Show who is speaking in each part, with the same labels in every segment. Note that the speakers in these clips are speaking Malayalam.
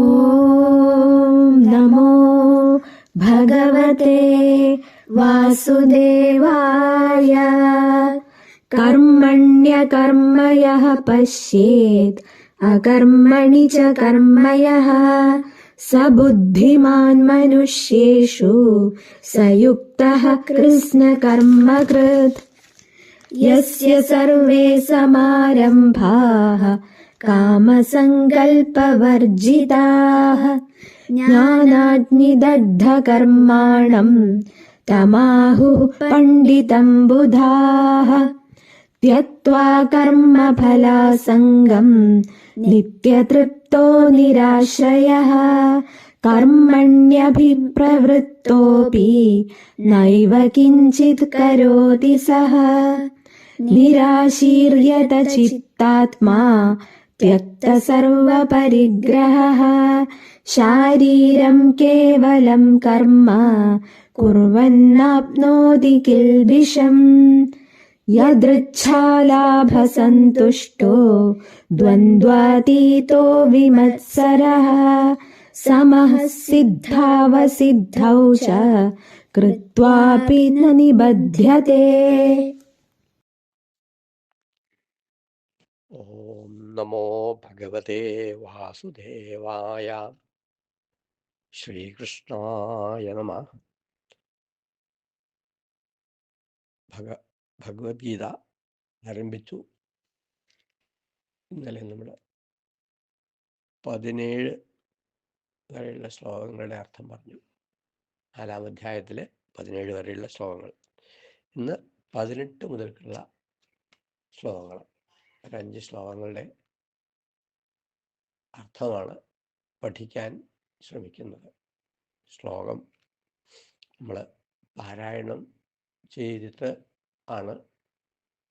Speaker 1: ॐ नमो भगवते वासुदेवाय। कर्मण्यकर्म यः पश्येत् अकर्मणि च कर्म यः स बुद्धिमान् मनुष्येषु स युक्तः कृत्स्नकर्मकृत् यस्य सर्वे समारम्भाः कामसङ्कल्पवर्जिताः ज्ञानाग्निदग्धकर्माणम् तमाहुः पण्डितम् बुधाः त्यक्त्वा कर्मफलासङ्गम् नित्यतृप्तो निराश्रयः कर्मण्यभिप्रवृत्तोऽपि नैव किञ्चित् करोति सः निराशीर्यत चित्तात्मा त्यक्तसर्वपरिग्रहः शारीरं केवलं कर्म कुर्वन्नाप्नोति किल्बिषम्। यदृच्छालाभसन्तुष्टो द्वन्द्वातीतो विमत्सरः। समः सिद्धावसिद्धौ च कृत्वापि न निबध्यते
Speaker 2: നമോ ഭഗവതേ വാസുദേവായ ശ്രീകൃഷ്ണായ നമ ഭഗ ഭഗവത്ഗീത ആരംഭിച്ചു ഇന്നലെ നമ്മൾ പതിനേഴ് വരെയുള്ള ശ്ലോകങ്ങളുടെ അർത്ഥം പറഞ്ഞു. നാലാം അധ്യായത്തിലെ പതിനേഴ് വരെയുള്ള ശ്ലോകങ്ങൾ. ഇന്ന് പതിനെട്ട് മുതൽക്കുള്ള ശ്ലോകങ്ങൾ. ഒരഞ്ച് ശ്ലോകങ്ങളുടെ അർത്ഥമാണ് പഠിക്കാൻ ശ്രമിക്കുന്നത്. ശ്ലോകം നമ്മൾ പാരായണം ചെയ്തിട്ട് ആണ്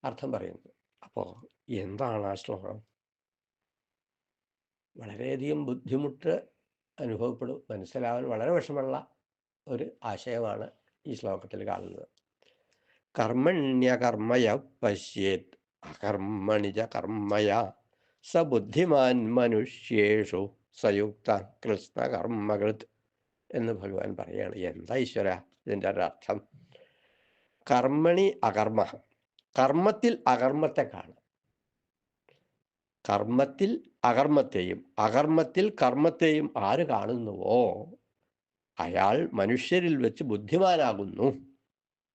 Speaker 2: അർത്ഥം പറയുന്നത്. അപ്പോൾ എന്താണ് ആ ശ്ലോകം? വളരെയധികം ബുദ്ധിമുട്ട് അനുഭവപ്പെടും. മനസ്സിലാവാൻ വളരെ വിഷമമുള്ള ഒരു ആശയമാണ് ഈ ശ്ലോകത്തിൽ കാണുന്നത്. കർമ്മണ്യകർമ്മയ പശ്യേത് അകർമ്മണിജ കർമ്മയ സ ബുദ്ധിമാൻ മനുഷ്യേഷു സയുക്ത കൃഷ്ണകർമ്മകൃത് എന്ന് ഭഗവാൻ പറയുകയാണ് എന്താ ഈശ്വര? ഇതിന്റെ ഒരർത്ഥം കർമ്മണി അകർമ്മ. കർമ്മത്തിൽ അകർമ്മത്തെ കാണും. കർമ്മത്തിൽ അകർമ്മത്തെയും അകർമ്മത്തിൽ കർമ്മത്തെയും ആര് കാണുന്നുവോ? അയാൾ മനുഷ്യരിൽ വെച്ച് ബുദ്ധിമാനാകുന്നു.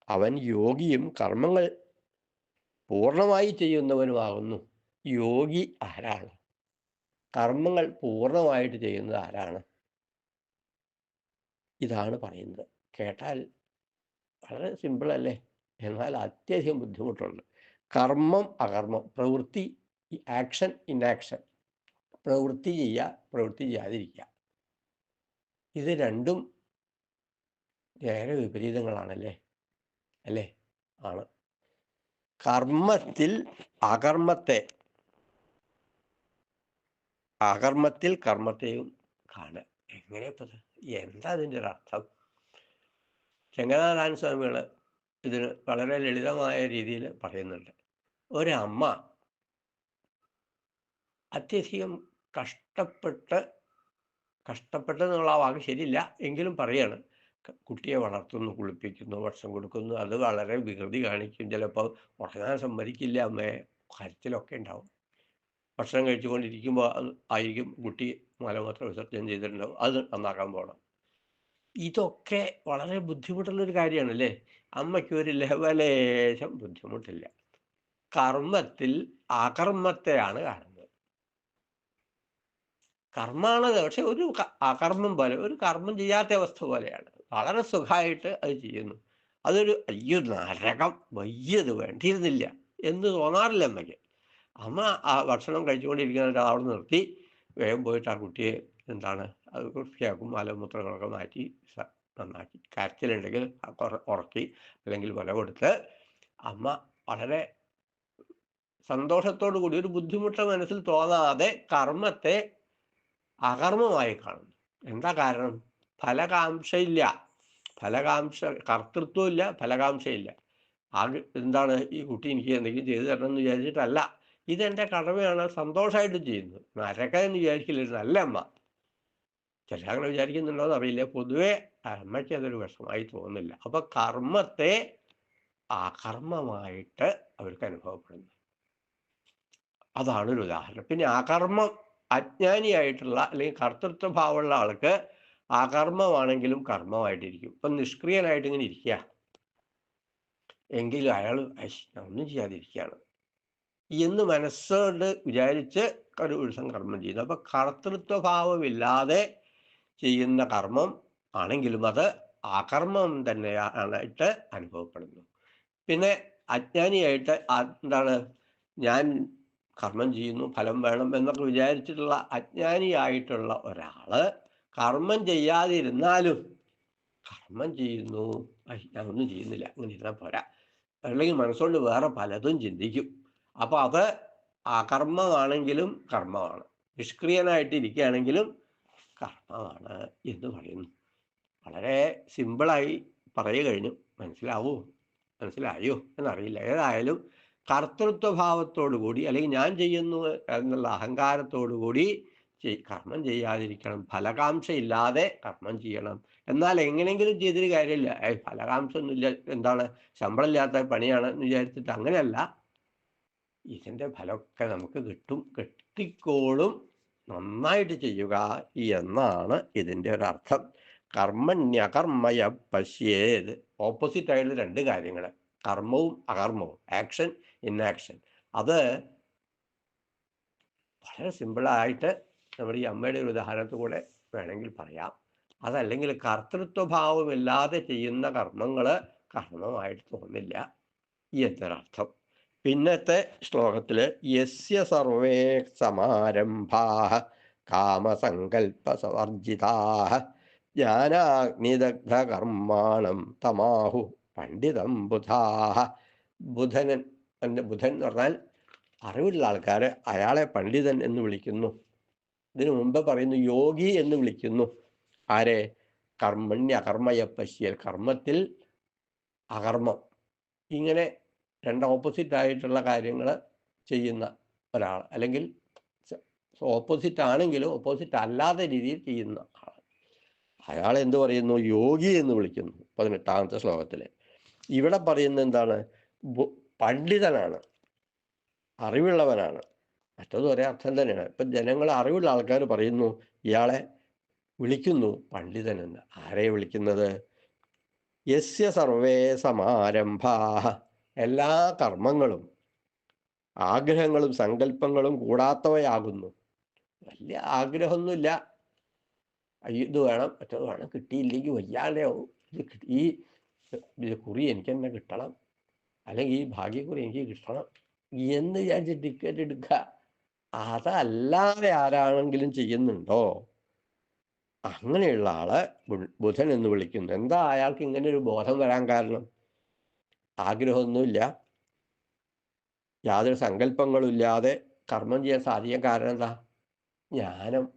Speaker 2: അവൻ യോഗിയും കർമ്മങ്ങൾ പൂർണമായി ചെയ്യുന്നവനുമാകുന്നു. യോഗി ആരാണ്? കർമ്മങ്ങൾ പൂർണമായിട്ട് ചെയ്യുന്നത് ആരാണ്? ഇതാണ് പറയുന്നത്. കേട്ടാൽ വളരെ സിമ്പിൾ അല്ലേ? എന്നാൽ അത്യധികം ബുദ്ധിമുട്ടുണ്ട്. കർമ്മം അകർമ്മം. പ്രവൃത്തി ആക്ഷൻ ഇന്നാക്ഷൻ പ്രവൃത്തി ചെയ്യുക പ്രവൃത്തി ചെയ്യാതിരിക്കുക. ഇത് രണ്ടും നേരെ വിപരീതങ്ങളാണല്ലേ? അല്ലേ? ആണ്. കർമ്മത്തിൽ അകർമ്മത്തെ അകർമ്മത്തിൽ കർമ്മത്തെയും കാണുക. എങ്ങനെയപ്പത് എന്താ അതിന്റെ ഒരു അർത്ഥം? ചെങ്ങനാരായണ സ്വാമികൾ ഇതിന് വളരെ ലളിതമായ രീതിയിൽ പറയുന്നുണ്ട്. ഒരമ്മ അത്യധികം കഷ്ടപ്പെട്ട് കഷ്ടപ്പെട്ട് എന്നുള്ള ആ വാക്ക് ശരിയില്ല. എങ്കിലും പറയാണ് കുട്ടിയെ വളർത്തുന്നു കുളിപ്പിക്കുന്നു ഭക്ഷണം കൊടുക്കുന്നു. അത് വളരെ വികൃതി കാണിക്കും. ചിലപ്പോൾ ഉറങ്ങാൻ സമ്മതിക്കില്ല അമ്മയെ കരച്ചിലൊക്കെ ഉണ്ടാവും. ഭക്ഷണം കഴിച്ചുകൊണ്ടിരിക്കുമ്പോൾ ആയിരിക്കും കുട്ടി മലമൂത്ര വിസർജനം ചെയ്തിട്ടുണ്ടാവും. അത് നന്നാക്കാൻ പോകണം ഇതൊക്കെ വളരെ ബുദ്ധിമുട്ടുള്ളൊരു കാര്യമാണ് അല്ലേ അമ്മയ്ക്ക് ഒരു ലവലേശം ബുദ്ധിമുട്ടില്ല. കർമ്മത്തിൽ അകർമ്മത്തെയാണ് കാണുന്നത്. കർമ്മമാണത് പക്ഷെ ഒരു അകർമ്മം പോലെ ഒരു കർമ്മം ചെയ്യാത്ത അവസ്ഥ പോലെയാണ്. വളരെ സുഖമായിട്ട് അത് ചെയ്യുന്നു. അതൊരു അയ്യോ നരകം. വയ്യത് വേണ്ടിയിരുന്നില്ല എന്ന് തോന്നാറില്ല അമ്മയ്ക്ക്. അമ്മ ആ ഭക്ഷണം കഴിച്ചുകൊണ്ടിരിക്കുന്ന അവിടെ നിർത്തി വേഗം പോയിട്ട് ആ കുട്ടിയെ എന്താണ് അത് വൃത്തിയാക്കും മലമൂത്രങ്ങളൊക്കെ മാറ്റി നന്നാക്കി. കരച്ചിലുണ്ടെങ്കിൽ ഉറക്കി അല്ലെങ്കിൽ വില കൊടുത്ത് അമ്മ വളരെ സന്തോഷത്തോടു കൂടി ഒരു ബുദ്ധിമുട്ട് മനസ്സിൽ തോന്നാതെ കർമ്മത്തെ അകർമ്മമായി കാണുന്നു. എന്താ കാരണം? ഫലകാംക്ഷയില്ല. ഫലകാംക്ഷ കർത്തൃത്വമില്ല ഫലകാംക്ഷയില്ല. ആ എന്താണ് ഈ കുട്ടി എനിക്ക് എന്തെങ്കിലും ചെയ്തു തരണം എന്ന് വിചാരിച്ചിട്ടല്ല. ഇതെന്റെ കടമയാണ് സന്തോഷമായിട്ട് ചെയ്യുന്നു. നരക എന്ന് വിചാരിക്കില്ല നല്ല അമ്മ. ചില അങ്ങനെ വിചാരിക്കുന്നുണ്ടോ എന്ന് അറിയില്ല. പൊതുവെ അമ്മയ്ക്ക് അതൊരു വിഷമമായി തോന്നുന്നില്ല. അപ്പൊ കർമ്മത്തെ അകർമ്മമായിട്ട് അവർക്ക് അനുഭവപ്പെടുന്നു. അതാണ് ഒരു ഉദാഹരണം. പിന്നെ അകർമ്മം അജ്ഞാനിയായിട്ടുള്ള അല്ലെങ്കിൽ കർത്തൃത്വ ഭാവമുള്ള ആൾക്ക് അകർമ്മമാണെങ്കിലും കർമ്മമായിട്ടിരിക്കും. ഇപ്പൊ നിഷ്ക്രിയനായിട്ട് ഇങ്ങനെ ഇരിക്കുക എങ്കിലും അയാൾ ഒന്നും ചെയ്യാതിരിക്കുകയാണ് എന്ന് മനസ്സോട് വിചാരിച്ച് ഒരു ദിവസം കർമ്മം ചെയ്യുന്നു. അപ്പൊ കർത്തൃത്വഭാവമില്ലാതെ ചെയ്യുന്ന കർമ്മം ആണെങ്കിലും അത് അകർമ്മം തന്നെയായിട്ട് അനുഭവപ്പെടുന്നു. പിന്നെ അജ്ഞാനിയായിട്ട് എന്താണ്? ഞാൻ കർമ്മം ചെയ്യുന്നു ഫലം വേണം എന്നൊക്കെ വിചാരിച്ചിട്ടുള്ള അജ്ഞാനിയായിട്ടുള്ള ഒരാൾ കർമ്മം ചെയ്യാതിരുന്നാലും കർമ്മം ചെയ്യുന്നു. ഞാനൊന്നും ചെയ്യുന്നില്ല. അങ്ങനെ ഇരുന്നാൽ പോരാ. അല്ലെങ്കിൽ മനസ്സുകൊണ്ട് വേറെ പലതും ചിന്തിക്കും. അപ്പൊ അത് അകർമ്മമാണെങ്കിലും കർമ്മമാണ്. നിഷ്ക്രിയനായിട്ടിരിക്കുകയാണെങ്കിലും കർമ്മമാണ് എന്ന് പറയുന്നു. വളരെ സിമ്പിളായി പറയ കഴിഞ്ഞു മനസ്സിലാവോ? മനസ്സിലായോ എന്നറിയില്ല. ഏതായാലും കർത്തൃത്വ ഭാവത്തോടു കൂടി അല്ലെങ്കിൽ ഞാൻ ചെയ്യുന്നു എന്നുള്ള അഹങ്കാരത്തോടു കൂടി ചെയ്- കർമ്മം ചെയ്യാതിരിക്കണം. ഫലകാംക്ഷ ഇല്ലാതെ കർമ്മം ചെയ്യണം. എന്നാൽ എങ്ങനെയെങ്കിലും ചെയ്തിട്ട് കാര്യമില്ല. ഫലകാംക്ഷ ഒന്നുമില്ല എന്താണ്? ശമ്പളം ഇല്ലാത്ത പണിയാണ് എന്ന് വിചാരിച്ചിട്ട് അങ്ങനെയല്ല. ഇതിന്റെ ഫലമൊക്കെ നമുക്ക് കിട്ടും. കിട്ടിക്കോളും. നന്നായിട്ട് ചെയ്യുക എന്നാണ് ഇതിന്റെ അർത്ഥം. കർമ്മണ്യകർമ്മയ പശ്യേത്. ഓപ്പോസിറ്റ് ആയിട്ടുള്ള രണ്ട് കാര്യങ്ങൾ. കർമ്മവും അകർമ്മവും. ആക്ഷൻ ഇന്നാക്ഷൻ അത് വളരെ സിമ്പിളായിട്ട് നമ്മുടെ ഈ അമ്മയുടെ ഒരു ഉദാഹരണത്തിലൂടെ വേണമെങ്കിൽ പറയാം. അതല്ലെങ്കിൽ കർത്തൃത്വഭാവമില്ലാതെ ചെയ്യുന്ന കർമ്മങ്ങൾ കർമ്മമായിട്ട് തോന്നില്ല എന്നൊരർത്ഥം. പിന്നത്തെ ശ്ലോകത്തിൽ യസ്യ സർവേ സമാരംഭാ കാമസങ്കൽപ്പ ജ്ഞാനാഗ്നിദഗ്ധകർമാണം ജ്ഞാനാഗ്നിദഗ്ധ കർമാണം തമാഹു പണ്ഡിതം ബുധാ എന്റെ ബുധൻ എന്ന് പറഞ്ഞാൽ അറിവുള്ള ആൾക്കാർ അയാളെ പണ്ഡിതൻ എന്ന് വിളിക്കുന്നു. ഇതിനു മുമ്പ് പറയുന്നു യോഗി എന്ന് വിളിക്കുന്നു. ആരെ? കർമ്മണ്യ അകർമ്മയ പശ്യൽ കർമ്മത്തിൽ അകർമ്മം. ഇങ്ങനെ രണ്ട് ഓപ്പോസിറ്റ് ആയിട്ടുള്ള കാര്യങ്ങൾ ചെയ്യുന്ന ഒരാൾ അല്ലെങ്കിൽ ഓപ്പോസിറ്റ് ആണെങ്കിലും ഓപ്പോസിറ്റ് അല്ലാത്ത രീതിയിൽ ചെയ്യുന്ന ആൾ അയാൾ എന്ത് പറയുന്നു? യോഗി എന്ന് വിളിക്കുന്നു പതിനെട്ടാമത്തെ ശ്ലോകത്തിൽ ഇവിടെ പറയുന്നത് എന്താണ്? പണ്ഡിതനാണ്. അറിവുള്ളവനാണ്. മറ്റത് ഒരേ അർത്ഥം തന്നെയാണ്. ഇപ്പൊ ജനങ്ങൾ അറിവുള്ള ആൾക്കാർ പറയുന്നു ഇയാളെ വിളിക്കുന്നു പണ്ഡിതൻ എന്ന്. ആരെ വിളിക്കുന്നത്? യസ്യ സർവേ സമാരംഭാ. എല്ലാ കർമ്മങ്ങളും ആഗ്രഹങ്ങളും സങ്കല്പങ്ങളും കൂടാത്തവയാകുന്നു. വലിയ ആഗ്രഹമൊന്നുമില്ല. ഇത് വേണം മറ്റത് വേണം കിട്ടിയില്ലെങ്കിൽ വയ്യാതെയാവും ഇത് ഈ കുറി എനിക്ക് തന്നെ കിട്ടണം. അല്ലെങ്കിൽ ഈ ഭാഗ്യക്കുറി എനിക്ക് കിട്ടണം എന്ന് വിചാരിച്ച് ടിക്കറ്റ് എടുക്കുക. അതല്ലാതെ ആരാണെങ്കിലും ചെയ്യുന്നുണ്ടോ? അങ്ങനെയുള്ള ആളെ ബുധൻ എന്ന് വിളിക്കുന്നു. എന്താ അയാൾക്ക് ഇങ്ങനെ ഒരു ബോധം വരാൻ കാരണം? ആഗ്രഹമൊന്നുമില്ല. യാതൊരു സങ്കല്പങ്ങളും ഇല്ലാതെ കർമ്മം ചെയ്യാൻ സാധിക്കാൻ കാരണം എന്താ? ജ്ഞാനം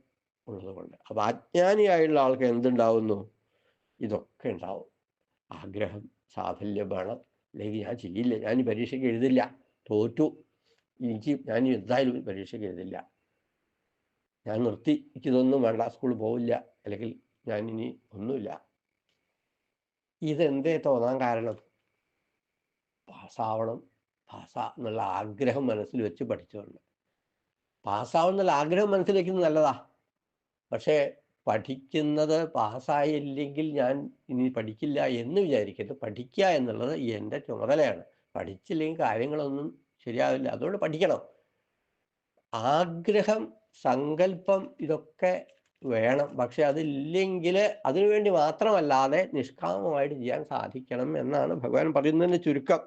Speaker 2: ഉള്ളതുകൊണ്ട്. അപ്പൊ അജ്ഞാനിയായുള്ള ആൾക്ക് എന്തുണ്ടാവുന്നു? ഇതൊക്കെ ഉണ്ടാവും. ആഗ്രഹം സാഫല്യം വേണം. അല്ലെങ്കിൽ ഞാൻ ചെയ്യില്ല. ഞാൻ ഈ പരീക്ഷയ്ക്ക് എഴുതില്ല. തോറ്റു. എനിക്ക് ഞാൻ എന്തായാലും പരീക്ഷയ്ക്ക് എഴുതില്ല. ഞാൻ നിർത്തി. എനിക്കിതൊന്നും വേണ്ട. സ്കൂളിൽ പോവില്ല. അല്ലെങ്കിൽ ഞാൻ ഇനി ഒന്നുമില്ല. ഇതെന്തേ തോന്നാൻ കാരണം? പാസ്സാവണം. പാസ്സാ എന്നുള്ള ആഗ്രഹം മനസ്സിൽ വെച്ച് പഠിച്ചുകൊണ്ട് പാസ്സാവണം എന്നുള്ള ആഗ്രഹം മനസ്സിൽ വയ്ക്കുന്നത് നല്ലതാ. പക്ഷേ പഠിക്കുന്നത് പാസ്സായില്ലെങ്കിൽ ഞാൻ ഇനി പഠിക്കില്ല എന്ന് വിചാരിക്കരുത്. പഠിക്കുക എന്നുള്ളത് എന്റെ ചുമതലയാണ്. പഠിച്ചില്ലെങ്കിൽ കാര്യങ്ങളൊന്നും ശരിയാവില്ല. അതുകൊണ്ട് പഠിക്കണം. ആഗ്രഹം സങ്കല്പം ഇതൊക്കെ വേണം. പക്ഷെ അതില്ലെങ്കിൽ അതിനുവേണ്ടി മാത്രമല്ലാതെ നിഷ്കാമമായിട്ട് ചെയ്യാൻ സാധിക്കണം എന്നാണ് ഭഗവാൻ പറയുന്നതിന്റെ ചുരുക്കം.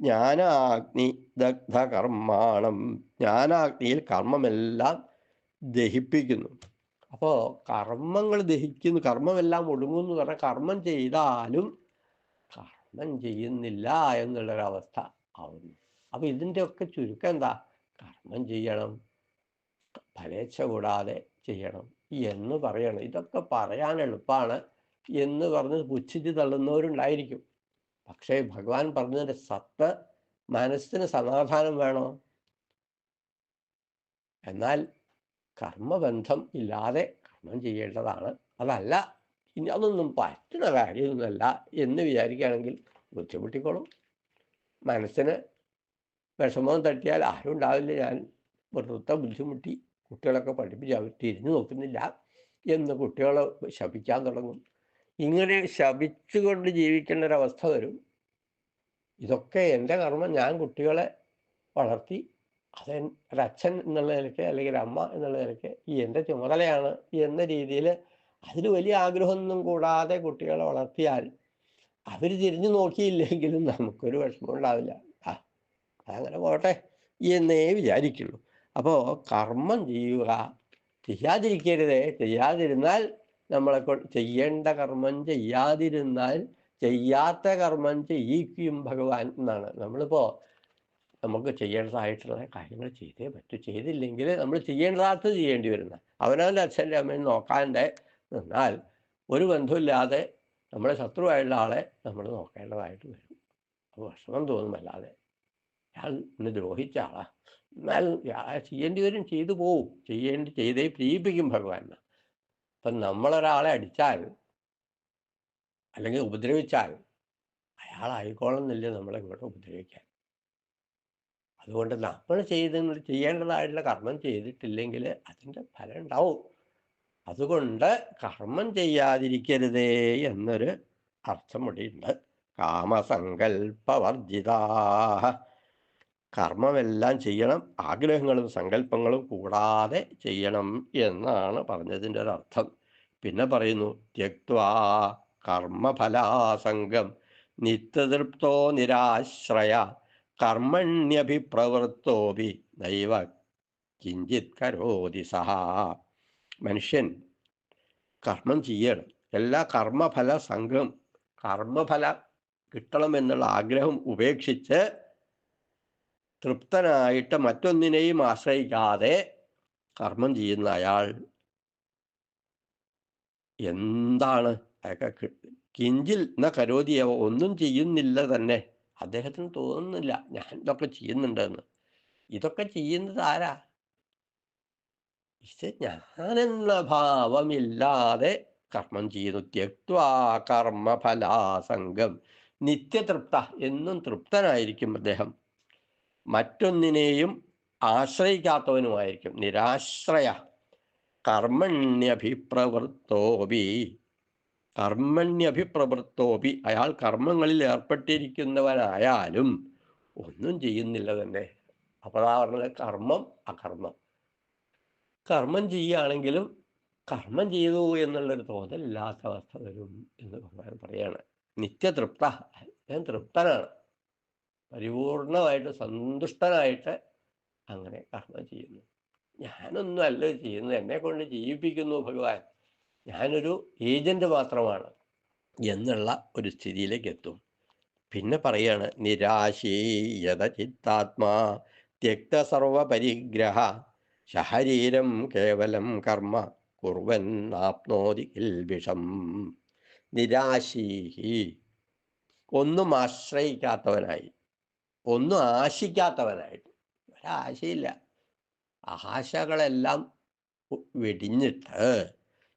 Speaker 2: ജ്ഞാനാഗ്നി ദഗ്ധ കർമാണം. ജ്ഞാനാഗ്നിയിൽ കർമ്മമെല്ലാം ദഹിപ്പിക്കുന്നു. അപ്പോൾ കർമ്മങ്ങൾ ദഹിക്കുന്നു കർമ്മമെല്ലാം ഒടുങ്ങുന്നു പറഞ്ഞാൽ കർമ്മം ചെയ്താലും കർമ്മം ചെയ്യുന്നില്ല എന്നുള്ളൊരവസ്ഥ. ആവുന്നു അപ്പൊ ഇതിന്റെയൊക്കെ ചുരുക്കം എന്താ? കർമ്മം ചെയ്യണം. ഫലേച്ഛ കൂടാതെ ചെയ്യണം. എന്ന് പറയണം. ഇതൊക്കെ പറയാൻ എളുപ്പമാണ് എന്ന് പറഞ്ഞ് പുച്ഛിച്ച് തള്ളുന്നവരുണ്ടായിരിക്കും. പക്ഷേ ഭഗവാൻ പറഞ്ഞതിന്റെ സത്ത് മനസ്സിന് സമാധാനം വേണോ? എന്നാൽ കർമ്മബന്ധം ഇല്ലാതെ കർമ്മം ചെയ്യേണ്ടതാണ്. അതല്ല ഇനി അതൊന്നും പറ്റുന്ന കാര്യമൊന്നുമല്ല എന്ന് വിചാരിക്കുകയാണെങ്കിൽ ബുദ്ധിമുട്ടിക്കോളും. മനസ്സിന് വിഷമം തട്ടിയാൽ ആരും ഉണ്ടാവില്ല ഞാൻ വെറുതെ ബുദ്ധിമുട്ടി കുട്ടികളൊക്കെ പഠിപ്പിച്ച് അവർ തിരിഞ്ഞു നോക്കുന്നില്ല എന്ന് കുട്ടികളെ ശപിക്കാൻ തുടങ്ങും. ഇങ്ങനെ ശപിച്ചുകൊണ്ട് ജീവിക്കേണ്ട ഒരവസ്ഥ വരും. ഇതൊക്കെ എന്റെ കർമ്മം. ഞാൻ കുട്ടികളെ വളർത്തി അത് ഒരച്ഛൻ എന്നുള്ള നിലയ്ക്ക് അല്ലെങ്കിൽ അമ്മ എന്നുള്ള നിലയ്ക്ക് ഈ എന്റെ ചുമതലയാണ് എന്ന രീതിയിൽ അതിൽ വലിയ ആഗ്രഹമൊന്നും കൂടാതെ കുട്ടികളെ വളർത്തിയാൽ അവർ തിരിഞ്ഞു നോക്കിയില്ലെങ്കിലും നമുക്കൊരു വിഷമം ഉണ്ടാവില്ല. ആ അതങ്ങനെ പോട്ടെ എന്നേ വിചാരിക്കുള്ളൂ. അപ്പോൾ കർമ്മം ചെയ്യുക. ചെയ്യാതിരിക്കരുത്. ചെയ്യാതിരുന്നാൽ നമ്മളെ ചെയ്യേണ്ട കർമ്മം ചെയ്യാതിരുന്നാൽ ചെയ്യാത്ത കർമ്മം ചെയ്യിക്കും ഭഗവാൻ എന്നാണ്. നമ്മളിപ്പോൾ നമുക്ക് ചെയ്യേണ്ടതായിട്ടുള്ള കാര്യങ്ങൾ ചെയ്തേ പറ്റൂ. ചെയ്തില്ലെങ്കിൽ നമ്മൾ ചെയ്യേണ്ടതാത്ത് ചെയ്യേണ്ടി വരുന്ന. അവനവന്റെ അച്ഛന്റെ അമ്മയും നോക്കാണ്ട് നിന്നാൽ ഒരു ബന്ധമില്ലാതെ നമ്മളെ ശത്രുവായുള്ള ആളെ നമ്മൾ നോക്കേണ്ടതായിട്ട് വരും. അപ്പോൾ വിഷമം തോന്നുമല്ലാതെ. അയാൾ ഇന്ന് ദ്രോഹിച്ച ആളാ. എന്നാൽ ചെയ്യേണ്ടി വരും ചെയ്തു പോവും. ചെയ്യേണ്ടി ചെയ്തേ പ്രീപിക്കും ഭഗവാൻ അപ്പം നമ്മളൊരാളെ അടിച്ചാൽ അല്ലെങ്കിൽ ഉപദ്രവിച്ചാൽ അയാളായിക്കോളന്നില്ല നമ്മളെ ഇങ്ങോട്ട് ഉപദ്രവിക്കാൻ. അതുകൊണ്ട് നമ്മൾ ചെയ്ത ചെയ്യേണ്ടതായിട്ടുള്ള കർമ്മം ചെയ്തിട്ടില്ലെങ്കിൽ അതിന്റെ ഫലം ഉണ്ടാവും. അതുകൊണ്ട് കർമ്മം ചെയ്യാതിരിക്കരുതേ എന്നൊരു അർത്ഥം കൂടിയുണ്ട് കാമസങ്കല്പവർജിതാ കർമ്മമെല്ലാം ചെയ്യണം ആഗ്രഹങ്ങളും സങ്കല്പങ്ങളും കൂടാതെ ചെയ്യണം എന്നാണ് പറഞ്ഞതിന്റെ ഒരു അർത്ഥം പിന്നെ പറയുന്നു ത്യക്വാ കർമ്മഫലാസംഗം നിത്യതൃപ്തോ നിരാശ്രയ കർമ്മണ്യഭിപ്രവൃത്തോപി ദൈവ കിഞ്ചിത് കരോതി സഹ. മനുഷ്യൻ കർമ്മം ചെയ്യണം. എല്ലാ കർമ്മഫല സംഘം കർമ്മഫല കിട്ടണം എന്നുള്ള ആഗ്രഹം ഉപേക്ഷിച്ച് തൃപ്തനായിട്ട് മറ്റൊന്നിനെയും ആശ്രയിക്കാതെ കർമ്മം ചെയ്യുന്ന അയാൾ എന്താണ്? അയാൾക്ക് കിഞ്ചിൽ എന്ന കരോതിയവ ഒന്നും ചെയ്യുന്നില്ല തന്നെ. അദ്ദേഹത്തിന് തോന്നുന്നില്ല ഞാൻ ഇതൊക്കെ ചെയ്യുന്നുണ്ടെന്ന്. ഇതൊക്കെ ചെയ്യുന്നത് ആരാ? ഇത് ഞാനെന്ന ഭാവമില്ലാതെ കർമ്മം ചെയ്യുന്നു ത്യക്വാ കർമ്മഫലാസംഗം. നിത്യതൃപ്ത എന്നും തൃപ്തനായിരിക്കും അദ്ദേഹം. മറ്റൊന്നിനെയും ആശ്രയിക്കാത്തവനുമായിരിക്കും. നിരാശ്രയ. കർമ്മണ്യഭിപ്രവൃത്തോപി. കർമ്മണ്യഭിപ്രവൃത്തോപി. അയാൾ കർമ്മങ്ങളിൽ ഏർപ്പെട്ടിരിക്കുന്നവനായാലും ഒന്നും ചെയ്യുന്നില്ല തന്നെ. അപ്പോൾ അതാ പറഞ്ഞത് കർമ്മം അകർമ്മം. കർമ്മം ചെയ്യുകയാണെങ്കിലും കർമ്മം ചെയ്തു എന്നുള്ളൊരു തോന്നലില്ലാത്ത അവസ്ഥ വരും എന്ന് ഭഗവാൻ പറയാണ്. നിത്യതൃപ്ത. ഞാൻ തൃപ്തനാണ്. പരിപൂർണമായിട്ട് സന്തുഷ്ടനായിട്ട് അങ്ങനെ കർമ്മം ചെയ്യുന്നു. ഞാനൊന്നും അല്ല ചെയ്യുന്നത്. എന്നെ കൊണ്ട് ജീവിപ്പിക്കുന്നു ഭഗവാൻ. ഞാനൊരു ഏജന്റ് മാത്രമാണ് എന്നുള്ള ഒരു സ്ഥിതിയിലേക്ക് എത്തും. പിന്നെ പറയാണ് നിരാശീയത ചിത്താത്മാ ത്യക്ത സർവപരിഗ്രഹ ശരീരം കേവലം കർമ്മ കുറവൻ ആപ്നോതി കിൽവിഷം നിരാശീഹി. ഒന്നും ആശ്രയിക്കാത്തവനായി. ഒന്നും ആശിക്കാത്തവനായിട്ട് ഒരാശയില്ല. ആശകളെല്ലാം വെടിഞ്ഞിട്ട്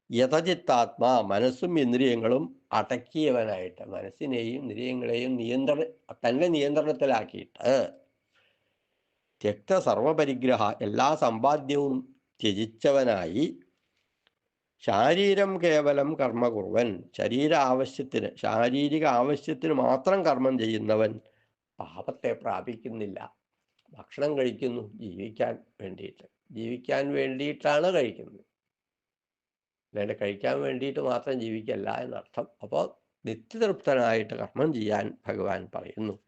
Speaker 2: യഥചിത്താത്മാ മനസ്സും ഇന്ദ്രിയങ്ങളും അടക്കിയവനായിട്ട് മനസ്സിനെയും ഇന്ദ്രിയങ്ങളെയും നിയന്ത്രണ തന്നെ നിയന്ത്രണത്തിലാക്കിയിട്ട് ത്യക്ത സർവപരിഗ്രഹ എല്ലാ സമ്പാദ്യവും ത്യജിച്ചവനായി ശാരീരം കേവലം കർമ്മകുറുവൻ ശരീര ആവശ്യത്തിന് ശാരീരിക ആവശ്യത്തിന് മാത്രം കർമ്മം ചെയ്യുന്നവൻ പാപത്തെ പ്രാപിക്കുന്നില്ല. ഭക്ഷണം കഴിക്കുന്നു ജീവിക്കാൻ വേണ്ടിയിട്ട്. ജീവിക്കാൻ വേണ്ടിയിട്ടാണ് കഴിക്കുന്നത്. അല്ലാണ്ട് കഴിക്കാൻ വേണ്ടിയിട്ട് മാത്രം ജീവിക്കല്ല എന്നർത്ഥം. അപ്പോൾ നിത്യതൃപ്തനായിട്ട് കർമ്മം ചെയ്യാൻ ഭഗവാൻ പറയുന്നു.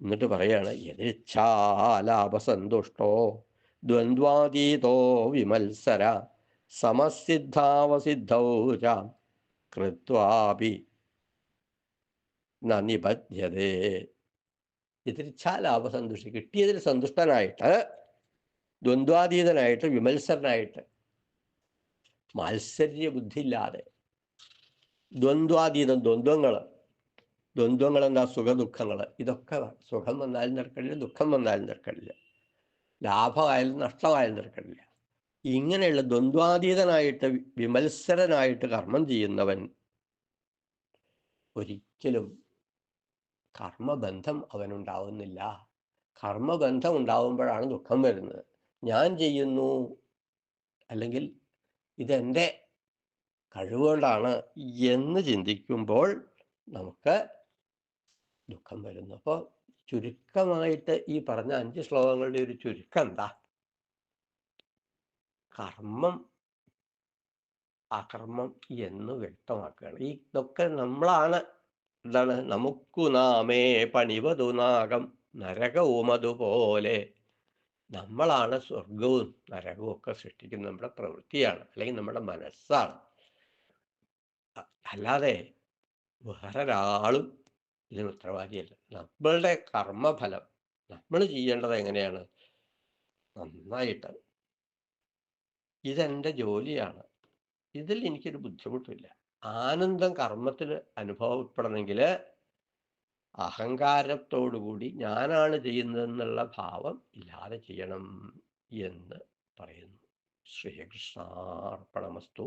Speaker 2: എന്നിട്ട് പറയാണ് യഥേച്ഛാലാപസന്തുഷ്ടോ ദ്വന്ദ്വാതീതോ വിമത്സര സമസിദ്ധാവസിദ്ധൗ കൃത്വാപി ന നിബധ്യതേ. യഥേച്ഛാലാപസന്തുഷ്ടി കിട്ടിയതിൽ സന്തുഷ്ടനായിട്ട് ദ്വന്ദ്വാതീതനായിട്ട് വിമത്സരനായിട്ട് മാത്സര്യ ബുദ്ധിയില്ലാതെ ദ്വന്ദ്വാതീതം ദ്വന്ദ്വങ്ങൾ ദ്വന്ദ്വങ്ങൾ എന്താ? സുഖദുഃഖങ്ങൾ. ഇതൊക്കെ സുഖം വന്നാലും നിരക്കടില്ല ദുഃഖം വന്നാലും നിരക്കടില്ല ലാഭമായാലും നഷ്ടമായാലും നിരക്കടില്ല ഇങ്ങനെയുള്ള ദ്വന്ദ്വാതീതനായിട്ട് വിമത്സരനായിട്ട് കർമ്മം ചെയ്യുന്നവൻ ഒരിക്കലും കർമ്മബന്ധം അവനുണ്ടാവുന്നില്ല. കർമ്മബന്ധം ഉണ്ടാവുമ്പോഴാണ് ദുഃഖം വരുന്നത്. ഞാൻ ചെയ്യുന്നു അല്ലെങ്കിൽ ഇതെന്റെ കഴിവുകൊണ്ടാണ് എന്ന് ചിന്തിക്കുമ്പോൾ നമുക്ക് ദുഃഖം വരുന്നു. അപ്പോൾ ചുരുക്കമായിട്ട് ഈ പറഞ്ഞ അഞ്ച് ശ്ലോകങ്ങളുടെ ഒരു ചുരുക്കം എന്താ? കർമ്മം അകർമ്മം എന്ന് വ്യക്തമാക്കുകയാണ്. ഈ ഇതൊക്കെ നമ്മളാണ് എന്താണ്? നമുക്കു നാമേ പണിവതു നാഗം നരകവും അതുപോലെ നമ്മളാണ് സ്വർഗവും നരകവും ഒക്കെ സൃഷ്ടിക്കുന്നത് നമ്മുടെ പ്രവൃത്തിയാണ് അല്ലെങ്കിൽ നമ്മുടെ മനസ്സാണ്. അല്ലാതെ അല്ലാതെ വേറൊരാളും ഇതിന് ഉത്തരവാദിയല്ല. നമ്മളുടെ കർമ്മഫലം നമ്മൾ ചെയ്യേണ്ടത് എങ്ങനെയാണ്? നന്നായിട്ട്. ഇതെന്റെ ജോലിയാണ്. ഇതിൽ എനിക്കൊരു ബുദ്ധിമുട്ടില്ല. ആനന്ദം കർമ്മത്തിൽ അനുഭവപ്പെടണമെങ്കിൽ അഹങ്കാരത്തോടുകൂടി ഞാനാണ് ചെയ്യുന്നതെന്നുള്ള ഭാവം ഇല്ലാതെ ചെയ്യണം എന്ന് പറയുന്നു. ശ്രീകൃഷ്ണാർപ്പണമസ്തു.